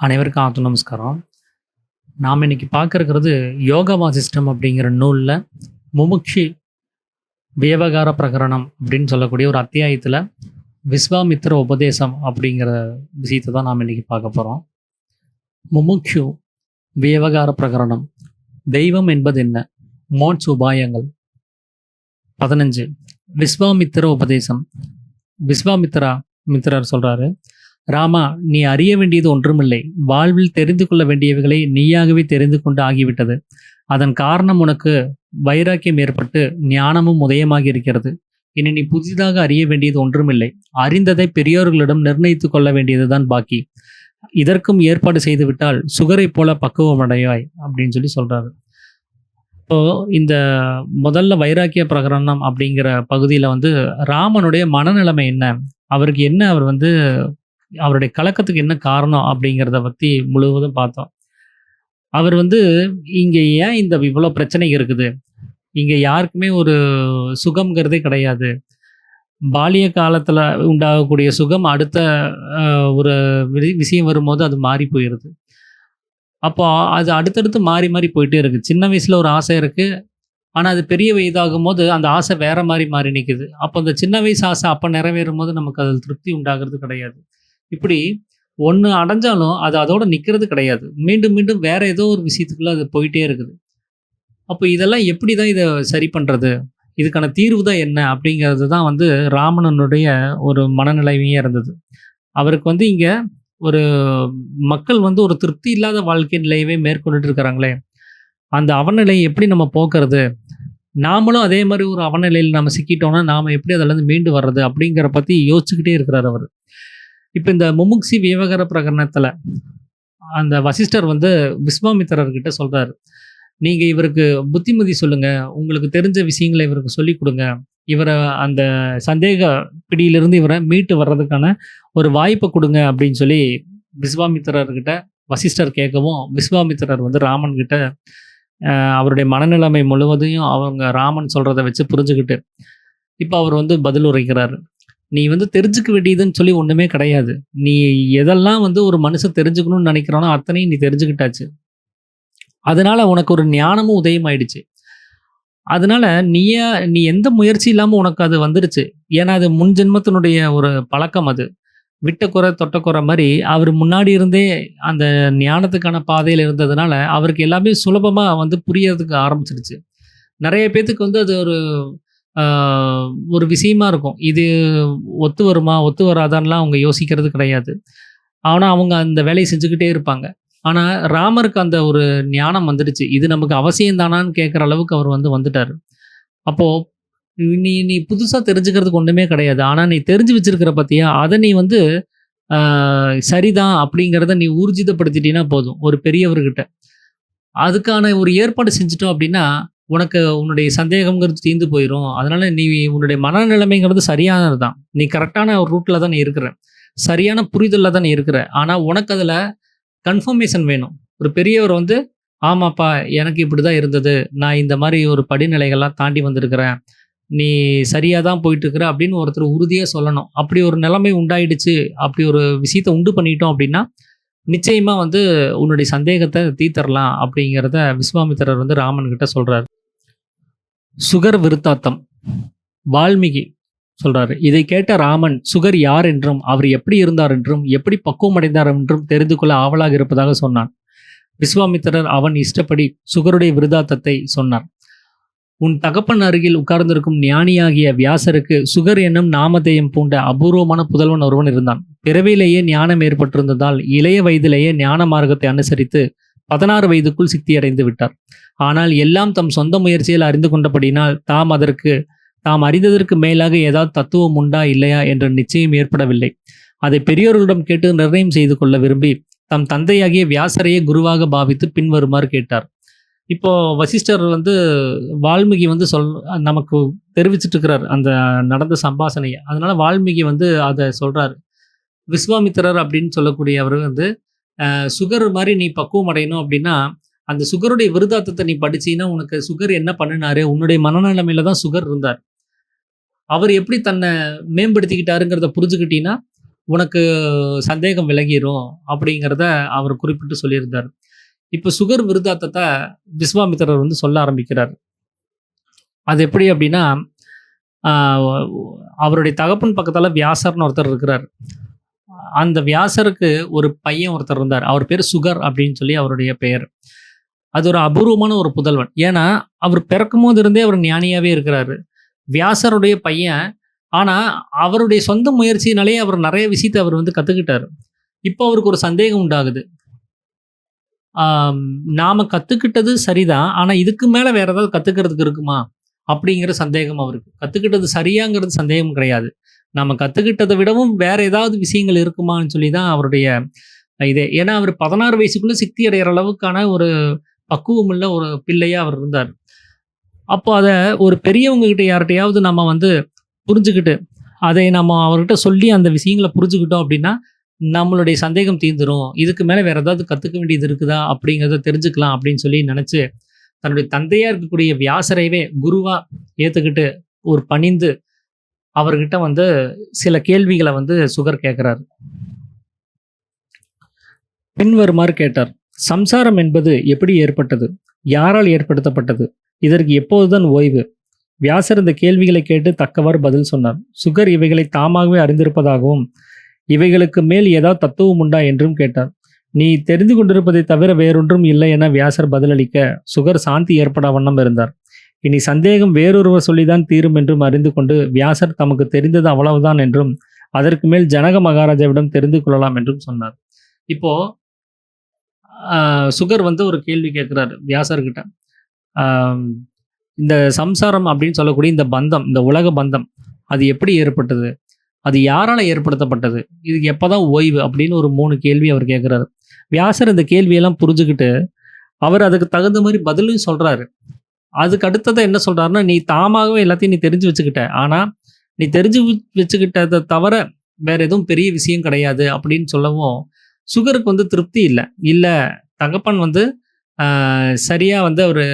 அனைவருக்கும் ஆத்து நமஸ்காரம். நாம் இன்னைக்கு பார்க்கறது யோகவா சிஸ்டம் அப்படிங்கிற நூலில் முமுக்ஷி வியவகார பிரகரணம் அப்படின்னு சொல்லக்கூடிய ஒரு அத்தியாயத்தில் விஸ்வாமித்திர உபதேசம் அப்படிங்கிற விஷயத்தை தான் நாம் இன்னைக்கு பார்க்க போகிறோம் முமுக்ஷு வியவகார பிரகரணம். தெய்வம் என்பது என்ன? மோட்ஸ் உபாயங்கள். 15 விஸ்வாமித்திர உபதேசம். விஸ்வாமித்ரா மித்திரர் சொல்கிறாரு ராமா நீ அறிய வேண்டியது ஒன்றுமில்லை. வாழ்வில் தெரிந்து கொள்ள வேண்டியவைகளை நீயாகவே தெரிந்து கொண்டு ஆகிவிட்டது. அதன் காரணம் உனக்கு வைராக்கியம் ஏற்பட்டு ஞானமும் உதயமாகி இருக்கிறது. இனி நீ புதிதாக அறிய வேண்டியது ஒன்றுமில்லை. அறிந்ததை பெரியோர்களிடம் நிர்ணயித்து கொள்ள வேண்டியதுதான் பாக்கி. இதற்கும் ஏற்பாடு செய்துவிட்டால் சுகரை போல பக்குவமடையாய் அப்படின்னு சொல்லி சொல்றாரு. இப்போ இந்த முதல்ல வைராக்கிய பிரகரணம் அப்படிங்கிற பகுதியில் வந்து ராமனுடைய மனநிலைமை என்ன? அவருக்கு என்ன அவர் வந்து அவருடைய கலக்கத்துக்கு என்ன காரணம் அப்படிங்கிறத பற்றி முழுவதும் பார்த்தோம். அவர் வந்து இங்கே ஏன் இந்த இவ்வளோ பிரச்சனை இருக்குது? இங்கே யாருக்குமே ஒரு சுகம்ங்கிறதே கிடையாது. பாலிய காலத்தில் உண்டாகக்கூடிய சுகம் அடுத்த ஒரு விஷயம் வரும்போது அது மாறி போயிடுது அப்போ அது அடுத்தடுத்து மாறி மாறி போயிட்டே இருக்குது சின்ன வயசில் ஒரு ஆசை இருக்குது ஆனால் அது பெரிய வயதாகும் போது அந்த ஆசை வேறு மாதிரி மாறி நிற்குது அப்போ அந்த சின்ன வயசு ஆசை அப்போ நிறைவேறும் போது நமக்கு அதில் திருப்தி உண்டாகிறது கிடையாது. இப்படி ஒன்று அடைஞ்சாலும் அது அதோட நிற்கிறது கிடையாது. மீண்டும் மீண்டும் வேற ஏதோ ஒரு விஷயத்துக்குள்ள அது போயிட்டே இருக்குது. அப்போ இதெல்லாம் எப்படி தான் இதை சரி பண்ணுறது இதுக்கான தீர்வு தான் என்ன? அப்படிங்கிறது தான் வந்து ராமணனுடைய ஒரு மனநிலைமையே இருந்தது. அவருக்கு வந்து இங்கே ஒரு மக்கள் வந்து ஒரு திருப்தி இல்லாத வாழ்க்கை நிலையவே மேற்கொண்டுட்டு இருக்கிறாங்களே. அந்த அவநிலையை எப்படி நம்ம போக்குறது? நாமளும் அதே மாதிரி ஒரு அவநிலையில் நம்ம சிக்கிட்டோம்னா நாம் எப்படி அதிலேருந்து மீண்டு வர்றது அப்படிங்கிற பற்றி யோசிச்சுக்கிட்டே இருக்கிறார் அவர். இப்போ இந்த முமுக்சி விவகார பிரகரணத்தில் அந்த வசிஷ்டர் வந்து விஸ்வாமித்திரர்கிட்ட சொல்கிறாரு நீங்கள் இவருக்கு புத்திமதி சொல்லுங்கள் உங்களுக்கு தெரிஞ்ச விஷயங்களை இவருக்கு சொல்லிக் கொடுங்க. இவரை அந்த சந்தேக பிடியிலிருந்து இவரை மீட்டு வர்றதுக்கான ஒரு வாய்ப்பை கொடுங்க அப்படின்னு சொல்லி விஸ்வாமித்திரர்கிட்ட வசிஷ்டர் கேட்கவும் விஸ்வாமித்திரர் வந்து ராமன் கிட்ட அவருடைய மனநிலைமை முழுவதையும் அவங்க ராமன் சொல்கிறத வச்சு புரிஞ்சுக்கிட்டு இப்போ அவர் வந்து பதில் உரைக்கிறாரு. நீ வந்து தெரிஞ்சுக்க வேண்டியதுன்னு சொல்லி ஒன்றுமே கிடையாது. நீ எதெல்லாம் வந்து ஒரு மனுஷன் தெரிஞ்சுக்கணும்னு நினைக்கிறானோ அத்தனையும் நீ தெரிஞ்சுக்கிட்டாச்சு. அதனால உனக்கு ஒரு ஞானமும் உதயம் ஆயிடுச்சு. அதனால நீயே நீ எந்த முயற்சி இல்லாமல் உனக்கு அது வந்துருச்சு. ஏன்னா அது முன் ஜென்மத்தினுடைய ஒரு பழக்கம் அது. விட்டக்குறை தொட்டக்குறை மாதிரி அவர் முன்னாடி இருந்தே அந்த ஞானத்துக்கான பாதையில் இருந்ததுனால அவருக்கு எல்லாமே சுலபமாக வந்து புரியறதுக்கு ஆரம்பிச்சிருச்சு. நிறைய பேத்துக்கு வந்து அது ஒரு ஒரு விஷயமா இருக்கும். இது ஒத்து வருமா? ஒத்து வராதான்லாம் அவங்க யோசிக்கிறது கிடையாது. ஆனால் அவங்க அந்த வேலையை செஞ்சுக்கிட்டே இருப்பாங்க. ஆனால் ராமருக்கு அந்த ஒரு ஞானம் வந்துடுச்சு. இது நமக்கு அவசியம் தானான்னு கேட்குற அளவுக்கு அவர் வந்து வந்துட்டார். அப்போது நீ நீ புதுசாக தெரிஞ்சுக்கிறதுக்கு ஒன்றுமே கிடையாது. ஆனால் நீ தெரிஞ்சு வச்சிருக்கிற பற்றியா அதை நீ வந்து சரிதான் அப்படிங்கிறத நீ ஊர்ஜிதப்படுத்திட்டீங்கன்னா போதும். ஒரு பெரியவர்கிட்ட. அதுக்கான ஒரு ஏற்பாடு செஞ்சுட்டோம் அப்படின்னா உனக்கு உன்னுடைய சந்தேகம்ங்கிறது தீர்ந்து போயிடும் அதனால நீ உன்னுடைய மனநிலைமைங்கிறது சரியானது தான் நீ கரெக்டான ஒரு ரூட்டில் தான் நீ இருக்கிற. சரியான புரிதலில் தான் நீ இருக்கிற. ஆனால் உனக்கு அதில் கன்ஃபர்மேஷன் வேணும். ஒரு பெரியவர் வந்து ஆமாப்பா எனக்கு இப்படி தான் இருந்தது. நான் இந்த மாதிரி ஒரு படிநிலைகள்லாம் தாண்டி வந்திருக்கிறேன். நீ சரியாக தான் போயிட்டுருக்குற அப்படின்னு ஒருத்தர் உறுதியாக சொல்லணும். அப்படி ஒரு நிலைமை உண்டாயிடுச்சு. அப்படி ஒரு விஷயத்தை உண்டு பண்ணிட்டோம் அப்படின்னா நிச்சயமாக வந்து உன்னுடைய சந்தேகத்தை தீர்த்தரலாம் அப்படிங்கிறத விஸ்வாமித்திரர் வந்து ராமன் கிட்ட சொல்றாரு. சுகர் விருத்தாத்தம். வால்மீகி சொல்றாரு. இதை கேட்ட ராமன் சுகர் யார் என்றும் அவர் எப்படி இருந்தார் என்றும் எப்படி பக்குவம் அடைந்தார் என்றும் தெரிந்து கொள்ள ஆவலாக இருப்பதாக சொன்னான். விஸ்வாமித்திரர் அவன் இஷ்டப்படி சுகருடைய விருதாத்தத்தை சொன்னார். உன் தகப்பன் அருகில் உட்கார்ந்திருக்கும் ஞானியாகிய வியாசருக்கு சுகர் என்னும் நாமதேயம் பூண்ட அபூர்வமான புதல்வன் ஒருவன் இருந்தான். பிறவியிலேயே ஞானம் ஏற்பட்டிருந்ததால் இளைய வயதிலேயே ஞான மார்க்கத்தை அனுசரித்து பதினாறு வயதுக்குள் சித்தியடைந்து விட்டார். ஆனால் எல்லாம் தம் சொந்த முயற்சியில் அறிந்து கொண்டபடினால் தாம் அதற்கு தாம் அறிந்ததற்கு மேலாக ஏதாவது தத்துவம் உண்டா இல்லையா என்ற நிச்சயம் ஏற்படவில்லை. அதை பெரியோர்களிடம் கேட்டு நிர்ணயம் செய்து கொள்ள விரும்பி தம் தந்தையாகிய வியாசரையே குருவாக பாவித்து பின்வருமாறு கேட்டார். இப்போ வசிஷ்டர் வந்து வால்மீகி வந்து சொல் நமக்கு தெரிவிச்சிட்டு இருக்கிறார் அந்த நடந்த சம்பாசனையை அதனால வால்மீகி வந்து அதை சொல்றாரு. விஸ்வாமித்திரர் அப்படின்னு சொல்லக்கூடியவர் வந்து சுகர் மாதிரி நீ பக்குவம் அடையணும் அப்படின்னா அந்த சுகருடைய விருதாத்தத்தை நீ படிச்சீன்னா உனக்கு சுகர் என்ன பண்ணினாரு? உன்னுடைய மனநிலைமையில தான் சுகர் இருந்தார். அவர் எப்படி தன்னை மேம்படுத்திக்கிட்டாருங்கிறத புரிஞ்சுக்கிட்டீங்கன்னா உனக்கு சந்தேகம் விலகிரும் அப்படிங்கிறத அவர் குறிப்பிட்டு சொல்லியிருந்தார். இப்போ சுகர் விருதாத்தத்தை விஸ்வாமித்திரர் வந்து சொல்ல ஆரம்பிக்கிறார். அது எப்படி அப்படின்னா அவருடைய தகப்பன் பக்கத்தில் வியாசர்னு ஒருத்தர் இருக்கிறார். அந்த வியாசருக்கு ஒரு பையன் ஒருத்தர் இருந்தார். அவர் பேர் சுகர் அப்படின்னு சொல்லி அவருடைய பெயர். அது ஒரு அபூர்வமான ஒரு புதல்வன். ஏன்னா அவர் பிறக்கும் போது இருந்தே அவர் ஞானியாவே இருக்கிறாரு. வியாசருடைய பையன். ஆனால் அவருடைய சொந்த முயற்சியினாலே அவர் நிறைய விஷயத்தை அவர் வந்து கற்றுக்கிட்டார் இப்போ அவருக்கு ஒரு சந்தேகம் உண்டாகுது. நாம் நாம கத்துக்கிட்டது சரிதான். ஆனால் இதுக்கு மேலே வேறு ஏதாவது கற்றுக்கிறதுக்கு இருக்குமா? அப்படிங்கிற சந்தேகம் அவருக்கு. கற்றுக்கிட்டது சரியாங்கிறது சந்தேகம் கிடையாது. நம்ம கற்றுக்கிட்டதை விடவும் வேற ஏதாவது விஷயங்கள் இருக்குமான்னு சொல்லி தான் அவருடைய இதே. ஏன்னா அவர் பதினாறு வயசுக்குள்ளே சித்தி அடைகிற அளவுக்கான ஒரு பக்குவமுள்ள ஒரு பிள்ளையாக அவர் இருந்தார். அப்போ அதை ஒரு பெரியவங்க கிட்ட நம்ம வந்து புரிஞ்சுக்கிட்டு அதை நம்ம அவர்கிட்ட சொல்லி அந்த விஷயங்களை புரிஞ்சுக்கிட்டோம் அப்படின்னா நம்மளுடைய சந்தேகம் தீர்ந்துரும். இதுக்கு மேலே வேறு ஏதாவது கற்றுக்க வேண்டியது இருக்குதா? அப்படிங்கிறத தெரிஞ்சுக்கலாம் அப்படின்னு சொல்லி நினச்சி தன்னுடைய தந்தையாக இருக்கக்கூடிய வியாசரையவே குருவாக ஏற்றுக்கிட்டு ஒரு பணிந்து அவர்கிட்ட வந்து சில கேள்விகளை வந்து சுகர் கேட்குறாரு பின்வருமாறு கேட்டார் சம்சாரம் என்பது எப்படி ஏற்பட்டது? யாரால் ஏற்படுத்தப்பட்டது? இதற்கு எப்போதுதான் ஓய்வு? வியாசர் இந்த கேள்விகளை கேட்டு தக்கவாறு பதில் சொன்னார் சுகர் இவைகளை தாமாகவே அறிந்திருப்பதாகவும் இவைகளுக்கு மேல் ஏதாவது தத்துவம் உண்டா? என்றும் கேட்டார் நீ தெரிந்து கொண்டிருப்பதை தவிர வேறொன்றும் இல்லை என வியாசர் பதிலளிக்க சுகர் சாந்தி ஏற்பட வண்ணம் இருந்தார். இனி சந்தேகம் வேறொருவர் சொல்லிதான் தீரும் என்றும் அறிந்து கொண்டு வியாசர் தமக்கு தெரிந்தது அவ்வளவுதான் என்றும் அதற்கு மேல் ஜனக மகாராஜாவிடம் தெரிந்து கொள்ளலாம் என்றும் சொன்னார். இப்போ சுகர் வந்து ஒரு கேள்வி கேட்குறாரு வியாசர்கிட்ட. இந்த சம்சாரம் அப்படின்னு சொல்லக்கூடிய இந்த பந்தம் இந்த உலக பந்தம் அது எப்படி ஏற்பட்டது? அது யாரால ஏற்படுத்தப்பட்டது? இதுக்கு எப்பதான் ஓய்வு? அப்படின்னு ஒரு மூணு கேள்வி அவர் கேட்குறாரு. வியாசர் இந்த கேள்வியெல்லாம் புரிஞ்சுக்கிட்டு அவர் அதுக்கு தகுந்த மாதிரி பதிலும் சொல்கிறாரு அதுக்கு அடுத்ததை என்ன சொல்கிறாருன்னா நீ தாமாகவே எல்லாத்தையும் நீ தெரிஞ்சு வச்சுக்கிட்ட. ஆனால் நீ தெரிஞ்சு வச்சுக்கிட்டதை தவிர வேற எதுவும் பெரிய விஷயம் கிடையாது அப்படின்னு சொல்லவும் சுகருக்கு வந்து திருப்தி இல்லை. இல்லை தகப்பன் வந்து சரியாக வந்து அவர்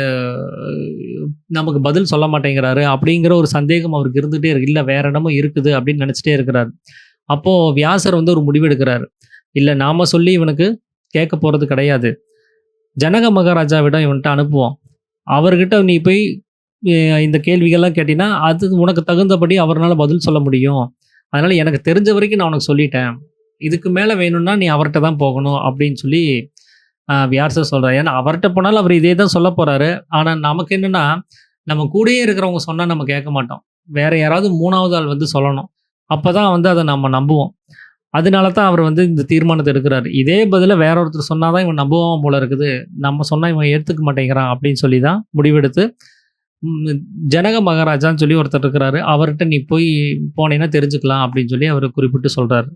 நமக்கு பதில் சொல்ல மாட்டேங்கிறாரு அப்படிங்கிற ஒரு சந்தேகம் அவருக்கு இருந்துகிட்டே இருக்கு. இல்லை வேற இடமும் இருக்குது அப்படின்னு நினச்சிட்டே இருக்கிறார். அப்போது வியாசர் வந்து ஒரு முடிவு எடுக்கிறார். இல்லை நாம் சொல்லி இவனுக்கு கேட்க போகிறது கிடையாது. ஜனக மகாராஜாவிடம் இவன்கிட்ட அனுப்புவோம். அவர்கிட்ட நீ போய் இந்த கேள்விகள்லாம் கேட்டினா அது உனக்கு தகுந்தபடி அவரால் பதில் சொல்ல முடியும். அதனால் எனக்கு தெரிஞ்ச வரைக்கும் நான் உனக்கு சொல்லிட்டேன். இதுக்கு மேலே வேணும்னா நீ அவர்கிட்ட தான் போகணும் அப்படின்னு சொல்லி வியார் வியாசர் சொல்கிறார் ஏன்னா அவர்கிட்ட போனாலும் அவர் இதே தான் சொல்ல போகிறாரு ஆனால் நமக்கு என்னென்னா நம்ம கூடயே இருக்கிறவங்க சொன்னால் நம்ம கேட்க மாட்டோம். வேறு யாராவது மூணாவது ஆள் வந்து சொல்லணும். அப்போ தான் வந்து அதை நம்ம நம்புவோம். அதனால தான் அவர் வந்து இந்த தீர்மானத்தை எடுக்கிறாரு. இதே பதில வேற ஒருத்தர் சொன்னாதான் இவன் நம்புவான் போல இருக்குது. நம்ம சொன்னால் இவன் எடுத்துக்க மாட்டேங்கிறான் அப்படின்னு சொல்லி தான் முடிவெடுத்து ஜனக மகாராஜான்னு சொல்லி ஒருத்தர் இருக்கிறாரு. அவர்கிட்ட நீ போய் போனேன்னா தெரிஞ்சுக்கலாம் அப்படின்னு சொல்லி அவர் குறிப்பிட்டு சொல்கிறார்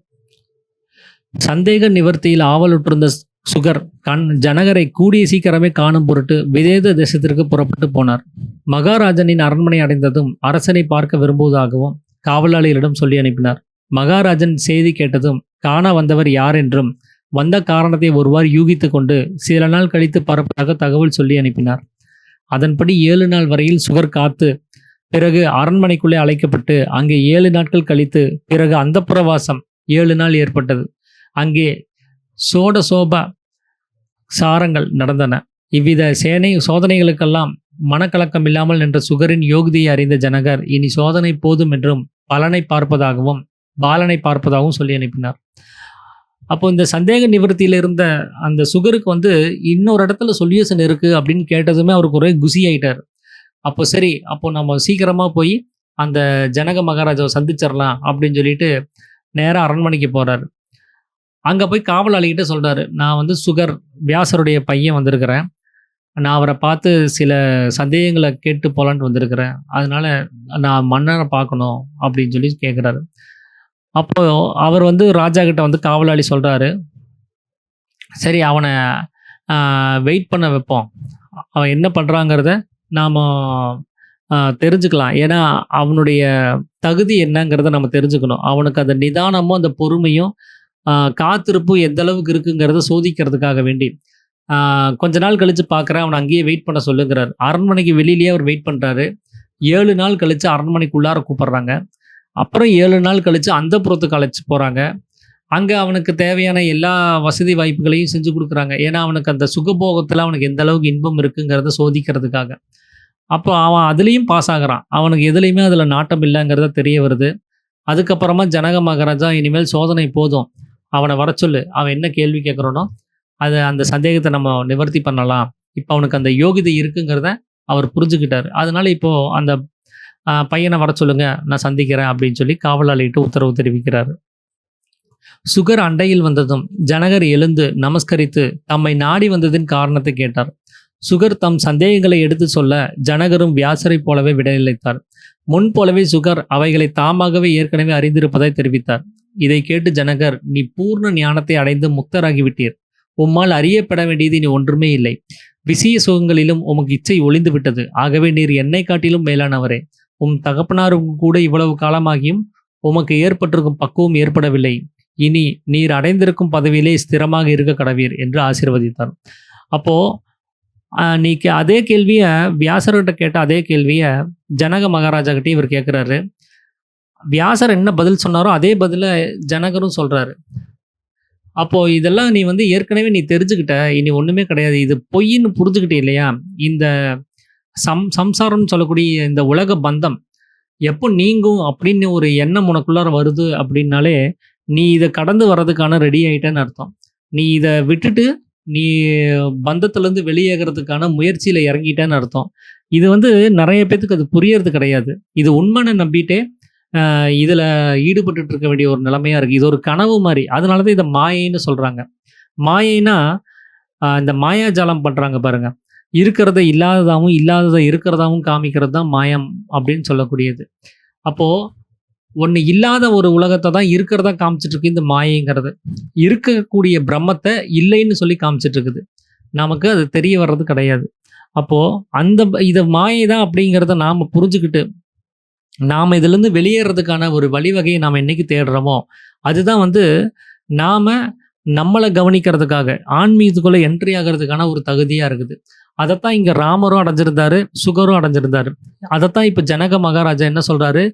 சந்தேக நிவர்த்தியில் ஆவலுற்றிருந்த சுகர் கண் ஜனகரை கூடிய சீக்கிரமே காணும் பொருட்டு விதேத தேசத்திற்கு புறப்பட்டு போனார். மகாராஜனின் அரண்மனை அடைந்ததும் அரசனை பார்க்க விரும்புவதாகவும் காவலாளிகளிடம் சொல்லி அனுப்பினார். மகாராஜன் செய்தி கேட்டதும் காண வந்தவர் யார் என்றும் வந்த காரணத்தை ஒருவாறு யூகித்து கொண்டு சில நாள் கழித்து பரப்பதாக தகவல் சொல்லி அனுப்பினார். அதன்படி ஏழு நாள் வரையில் சுகர் காத்து பிறகு அரண்மனைக்குள்ளே அழைக்கப்பட்டு அங்கே ஏழு நாட்கள் கழித்து பிறகு அந்த புறவாசம் ஏழு நாள் ஏற்பட்டது. அங்கே சோட சோப சாரங்கள் நடந்தன. இவ்வித சேனை சோதனைகளுக்கெல்லாம் மனக்கலக்கம் இல்லாமல் நின்ற சுகரின் யோகிதையை அறிந்த ஜனகர் இனி சோதனை போதும் என்றும் பலனை பார்ப்பதாகவும் பாலனை பார்ப்பதாகவும் சொல்லி அனுப்பினார். அப்போ இந்த சந்தேக நிவர்த்தியில் இருந்த அந்த சுகருக்கு வந்து இன்னொரு இடத்துல சொல்யூஷன் இருக்குது அப்படின்னு கேட்டதுமே அவருக்கு ஒரே குசி ஆயிட்டார். அப்போ சரி அப்போ நம்ம சீக்கிரமாக போய் அந்த ஜனக மகாராஜாவை சந்திச்சிடலாம் அப்படின்னு சொல்லிட்டு நேராக அரண்மனைக்கு போகிறார் அங்கே போய் காவலாளிகிட்ட சொல்கிறார் நான் வந்து சுகர் வியாசருடைய பையன் வந்திருக்கிறேன். நான் அவரை பார்த்து சில சந்தேகங்களை கேட்டு போகலான்ட்டு வந்திருக்கிறேன். அதனால நான் மன்னரை பார்க்கணும் அப்படின்னு சொல்லி கேட்குறாரு அப்போ அவர் வந்து ராஜா கிட்ட வந்து காவலாளி சொல்கிறாரு சரி அவனை வெயிட் பண்ண வைப்போம். அவன் என்ன பண்ணுறாங்கிறத நாம் தெரிஞ்சுக்கலாம். ஏன்னா அவனுடைய தகுதி என்னங்கிறத நம்ம தெரிஞ்சுக்கணும். அவனுக்கு அந்த நிதானமும் அந்த பொறுமையும் காத்திருப்பும் எந்த அளவுக்கு இருக்குங்கிறத சோதிக்கிறதுக்காக வேண்டி. கொஞ்ச நாள் கழிச்சு பார்க்குறேன் அவனை அங்கேயே வெயிட் பண்ண சொல்லுங்கிறார். அரண்மனைக்கு வெளியிலேயே அவர் வெயிட் பண்ணுறாரு ஏழு நாள் கழித்து அரண்மனைக்குள்ளார கூப்பிட்றாங்க. அப்புறம் ஏழு நாள் கழித்து அந்த புறத்துக்கு அழைச்சி போகிறாங்க அங்கே அவனுக்கு தேவையான எல்லா வசதி வாய்ப்புகளையும் செஞ்சு கொடுக்குறாங்க ஏன்னா, அவனுக்கு அந்த சுகபோகத்தில் அவனுக்கு எந்த அளவுக்கு இன்பம் இருக்குங்கிறத சோதிக்கிறதுக்காக. அப்போ அவன் அதுலேயும் பாஸ் ஆகுறான். அவனுக்கு எதுலேயுமே அதில் நாட்டம் இல்லைங்கிறத தெரிய வருது. அதுக்கப்புறமா ஜனக மகாராஜா இனிமேல் சோதனை போதும். அவனை வர சொல்லு. அவன் என்ன கேள்வி கேட்குறானோ, அது அந்த சந்தேகத்தை நம்ம நிவர்த்தி பண்ணலாம். இப்போ அவனுக்கு அந்த யோகிதை இருக்குங்கிறத அவர் புரிஞ்சுக்கிட்டார் அதனால இப்போது அந்த பையனை வர சொல்லுங்க. நான் சந்திக்கிறேன் அப்படின்னு சொல்லி காவலாளிட்டு உத்தரவு தெரிவிக்கிறார் சுகர் அண்டையில் வந்ததும் ஜனகர் எழுந்து நமஸ்கரித்து தம்மை நாடி வந்ததின் காரணத்தை கேட்டார். சுகர் தம் சந்தேகங்களை எடுத்துச் சொல்ல ஜனகரும் வியாசரைப் போலவே விடையளித்தார். முன்போலவே சுகர் அவைகளை தாமாகவே ஏற்கனவே அறிந்திருப்பதாய் தெரிவித்தார். இதை கேட்டு ஜனகர் நீ பூர்ண ஞானத்தை அடைந்து முக்தராகிவிட்டீர். உம்மால் அறியப்பட வேண்டியது இனி ஒன்றுமே இல்லை. விஷய சுகங்களிலும் உமக்கு இச்சை ஒளிந்து விட்டது. ஆகவே நீர் என்னை காட்டிலும் மேலானவரே. உம் தகப்பனாருக்கும் கூட இவ்வளவு காலமாகியும் உமக்கு ஏற்பட்டிருக்கும் பக்குவம் ஏற்படவில்லை. இனி நீர் அடைந்திருக்கும் பதவியிலே ஸ்திரமாக இருக்க கடவீர் என்று ஆசீர்வதித்தார். அப்போ நீ கே அதே கேள்வியை வியாசர்கிட்ட கேட்ட அதே கேள்வியை ஜனக மகாராஜா கிட்டே இவர் கேட்குறாரு வியாசர் என்ன பதில் சொன்னாரோ அதே பதிலை ஜனகரும் சொல்கிறாரு அப்போ இதெல்லாம் நீ வந்து ஏற்கனவே நீ தெரிஞ்சுக்கிட்ட. இனி ஒன்றுமே கிடையாது. இது பொய்ன்னு புரிஞ்சுக்கிட்டே இல்லையா? இந்த சம் சம்சாரம்னு சொல்லக்கூடிய இந்த உலக பந்தம் எப்போ நீங்கும் அப்படின்னு ஒரு எண்ணம் உனக்குள்ளார வருது அப்படின்னாலே, நீ இதை கடந்து வர்றதுக்கான ரெடி ஆகிட்டேன்னு அர்த்தம். நீ இதை விட்டுட்டு நீ பந்தத்துலேருந்து வெளியேகிறதுக்கான முயற்சியில் இறங்கிட்டேன்னு அர்த்தம். இது வந்து நிறைய பேத்துக்கு அது புரியறது கிடையாது. இது உண்மைன்னு நம்பிட்டே இதில் ஈடுபட்டு இருக்க வேண்டிய ஒரு நிலைமையாக இருக்குது இது ஒரு கனவு மாதிரி அதனால தான் இதை மாயைன்னு சொல்கிறாங்க மாயைனா இந்த மாயாஜாலம் பண்ணுறாங்க பாருங்கள் இருக்கிறத இல்லாததாகவும் இல்லாததை இருக்கிறதாகவும் காமிக்கிறது தான் மாயம் அப்படின்னு சொல்லக்கூடியது. அப்போது ஒன்று இல்லாத ஒரு உலகத்தை தான் இருக்கிறதா காமிச்சிட்டு இருக்கு இந்த மாயைங்கிறது. இருக்கக்கூடிய பிரம்மத்தை இல்லைன்னு சொல்லி காமிச்சிட்டு இருக்குது. நமக்கு அது தெரிய வர்றது கிடையாது. அப்போது அந்த இதை மாயை தான் அப்படிங்கிறத நாம் புரிஞ்சுக்கிட்டு நாம் இதுலேருந்து வெளியேறதுக்கான ஒரு வழிவகையை நாம் என்னைக்கு தேடுறோமோ, அதுதான் வந்து நாம் நம்மளை கவனிக்கிறதுக்காக, ஆன்மீகத்துக்குள்ளே என்ட்ரி ஆகிறதுக்கான ஒரு தகுதியாக இருக்குது. அதைத்தான் இங்க ராமரும் அடைஞ்சிருந்தாரு. சுகரும் அடைஞ்சிருந்தாரு. அதைத்தான் இப்ப ஜனக மகாராஜா என்ன சொல்றாரு,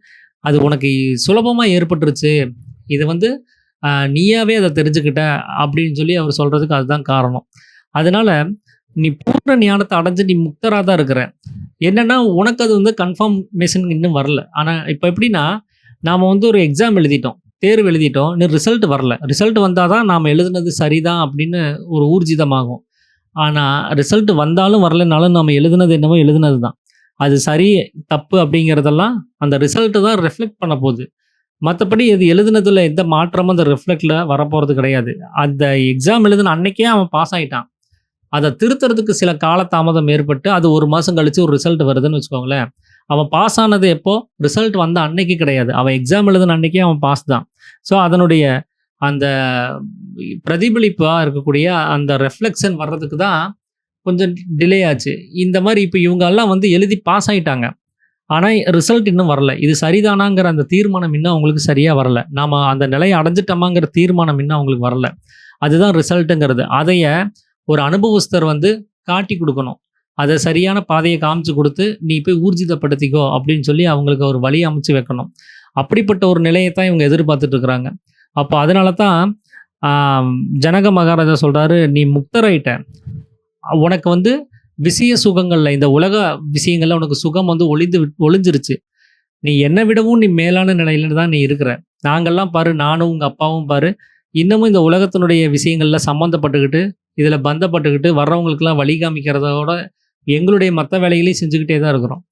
அது உனக்கு சுலபமா ஏற்பட்டுருச்சு. இது வந்து நீயாவே அதை தெரிஞ்சுக்கிட்ட அப்படின்னு சொல்லி அவர் சொல்றதுக்கு அதுதான் காரணம். அதனால நீ பூர்ண ஞானத்தை அடைஞ்சு நீ முக்தராக தான் இருக்கிற. என்னன்னா உனக்கு அது வந்து கன்ஃபார்மேஷன் இன்னும் வரல. ஆனால் இப்போ எப்படின்னா, நாம் வந்து ஒரு எக்ஸாம் எழுதிட்டோம். தேர்வு எழுதிட்டோம். இன்னும் ரிசல்ட் வரல. ரிசல்ட் வந்தால் தான் நாம் எழுதுனது சரிதான் அப்படின்னு ஒரு ஊர்ஜிதமாகும். ஆனால் ரிசல்ட் வந்தாலும் வரலனாலும் நம்ம எழுதுனது என்னமோ எழுதுனது தான். அது சரி, தப்பு அப்படிங்கிறதெல்லாம் அந்த ரிசல்ட்டு தான் ரிஃப்ளெக்ட் பண்ண போகுது மற்றபடி இது எழுதுனதில் எந்த மாற்றமும் அந்த ரிஃப்ளெக்டில் வரப்போகிறது கிடையாது. அந்த எக்ஸாம் எழுதுன அன்னைக்கே அவன் பாஸ் ஆகிட்டான் அதை திருத்துறதுக்கு சில காலதாமதம் ஏற்பட்டு, அது ஒரு மாதம் கழித்து ஒரு ரிசல்ட் வருதுன்னு வச்சுக்கோங்களேன். அவன் பாஸ் ஆனது எப்போ? ரிசல்ட் வந்த அன்னைக்கு கிடையாது. அவன் எக்ஸாம் எழுதுன அன்னைக்கே அவன் பாஸ் தான். ஸோ அதனுடைய அந்த பிரதிபலிப்பாக இருக்கக்கூடிய அந்த ரெஃப்ளெக்ஷன் வர்றதுக்கு தான் கொஞ்சம் டிலே ஆச்சு. இந்த மாதிரி இப்போ இவங்கெல்லாம் வந்து எழுதி பாஸ் ஆகிட்டாங்க ஆனால் ரிசல்ட் இன்னும் வரல. இது சரிதானாங்கிற அந்த தீர்மானம் இன்னும் அவங்களுக்கு சரியாக வரல. நாம் அந்த நிலையை அடைஞ்சிட்டோமாங்கிற தீர்மானம் இன்னும் அவங்களுக்கு வரல. அதுதான் ரிசல்ட்டுங்கிறது அதைய ஒரு அனுபவஸ்தர் வந்து காட்டி கொடுக்கணும் அதை சரியான பாதையை காமிச்சு கொடுத்து நீ போய் ஊர்ஜிதப்படுத்திக்கோ அப்படின்னு சொல்லி அவங்களுக்கு ஒரு வழி அமைச்சு வைக்கணும். அப்படிப்பட்ட ஒரு நிலையை தான் இவங்க எதிர்பார்த்துட்டு இருக்கிறாங்க. அப்போ அதனால தான் ஜனக மகாராஜா சொல்கிறாரு "நீ முக்தராயிட்ட. உனக்கு வந்து விஷய சுகங்களில் இந்த உலக விஷயங்களில் உனக்கு சுகம் வந்து ஒளிந்து விட் ஒளிஞ்சிருச்சு. நீ என்னை விடவும் நீ மேலான நிலையில தான் நீ இருக்கிற. நாங்கள்லாம் பாரு நானும் உங்கள் அப்பாவும் பாரு, இன்னமும் இந்த உலகத்தினுடைய விஷயங்களில் சம்மந்தப்பட்டுக்கிட்டு, இதில் பந்தப்பட்டுக்கிட்டு வர்றவங்களுக்கெல்லாம் வழி காமிக்கிறதோட, எங்களுடைய மற்ற வேலைகளையும் செஞ்சுக்கிட்டே தான் இருக்கிறோம்.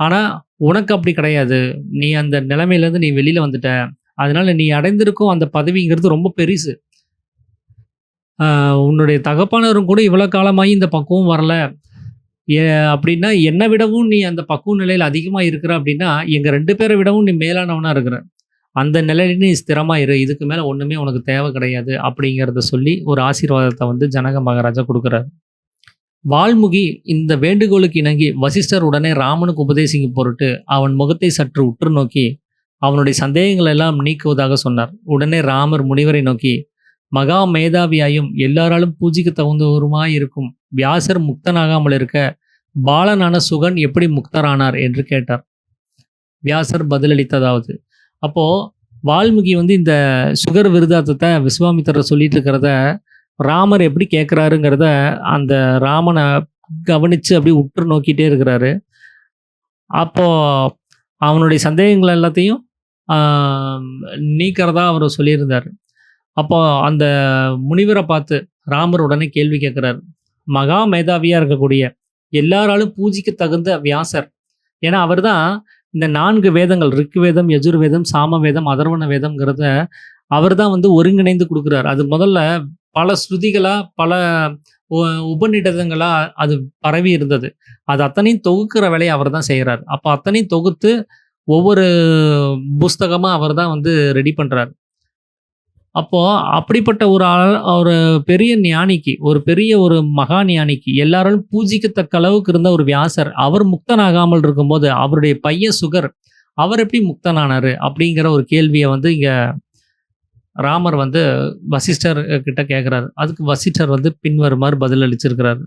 ஆனால் உனக்கு அப்படி கிடையாது. நீ அந்த நிலைமையிலேருந்து நீ வெளியில் வந்துட்ட. அதனால நீ அடைந்திருக்கும் அந்த பதவிங்கிறது ரொம்ப பெருசு உன்னுடைய தகப்பனாரும் கூட இவ்வளோ காலமாகி இந்த பக்குவம் வரல. அப்படின்னா என்னை விடவும் நீ அந்த பக்குவ நிலையில் அதிகமாக இருக்கிற அப்படின்னா, எங்கள் ரெண்டு பேரை விடவும் நீ மேலானவனாக இருக்கிற. அந்த நிலையில நீ ஸ்திரமாக இரு. இதுக்கு மேலே ஒன்றுமே உனக்கு தேவை கிடையாது." அப்படிங்கிறத சொல்லி ஒரு ஆசீர்வாதத்தை வந்து ஜனக மகாராஜா கொடுக்குறாரு வால்முகி இந்த வேண்டுகோளுக்கு இணங்கி வசிஷ்டர் உடனே ராமனுக்கு உபதேசிக்கும் பொருட்டு அவன் முகத்தை சற்று உற்று நோக்கி, அவனுடைய சந்தேகங்கள் எல்லாம் நீக்குவதாக சொன்னார். உடனே ராமர் முனிவரை நோக்கி, "மகா மேதாவியாயும் எல்லாராலும் பூஜைக்கு தகுந்தவருமாய் இருக்கும் வியாசர் முக்தனாகாமல் இருக்க, பாலனான சுகன் எப்படி முக்தரானார்?" என்று கேட்டார். வியாசர் பதிலளித்ததாவது அப்போது வால்மீகி வந்து இந்த சுகர் விருதாத்தத்தை விஸ்வாமித்திரர் சொல்லிட்டு இருக்கிறத ராமர் எப்படி கேட்குறாருங்கிறத அந்த ராமனை கவனித்து அப்படியே உற்று நோக்கிட்டே இருக்கிறாரு அப்போது அவனுடைய சந்தேகங்கள் எல்லாத்தையும் நீக்கிறதா அவர் சொல்லியிருந்தார். அப்போ அந்த முனிவரை பார்த்து ராமர் உடனே கேள்வி கேட்குறாரு. மகா மேதாவியாக இருக்கக்கூடிய எல்லாராலும் பூஜிக்க தகுந்த வியாசர். ஏன்னா அவர் தான் இந்த நான்கு வேதங்கள் ரிக் வேதம் சாமவேதம் சாம வேதம் அதர்வண வேதம்ங்கிறத அவர் தான் வந்து ஒருங்கிணைந்து கொடுக்குறாரு. அது முதல்ல பல ஸ்ருதிகளாக பல உ- அது பரவி இருந்தது. அது அத்தனையும் தொகுக்கிற வேலையை அவர் தான் செய்கிறார். அப்போ அத்தனையும் தொகுத்து ஒவ்வொரு புஸ்தகமாக அவர் தான் வந்து ரெடி பண்ணுறார் அப்போது அப்படிப்பட்ட ஒரு ஆள் ஒரு பெரிய ஞானிக்கு ஒரு பெரிய ஒரு மகா ஞானிக்கு எல்லாராலும் பூஜிக்கத்தக்க அளவுக்கு இருந்த ஒரு வியாசர் அவர் முக்தனாகாமல் இருக்கும்போது அவருடைய பையன் சுகர் அவர் எப்படி முக்தனானார் அப்படிங்கிற ஒரு கேள்வியை வந்து இங்கே ராமர் வந்து வசிஷ்டர் கிட்ட கேட்குறாரு அதுக்கு வசிஷ்டர் வந்து பின்வருமாறு பதில் அளிச்சிருக்கிறாரு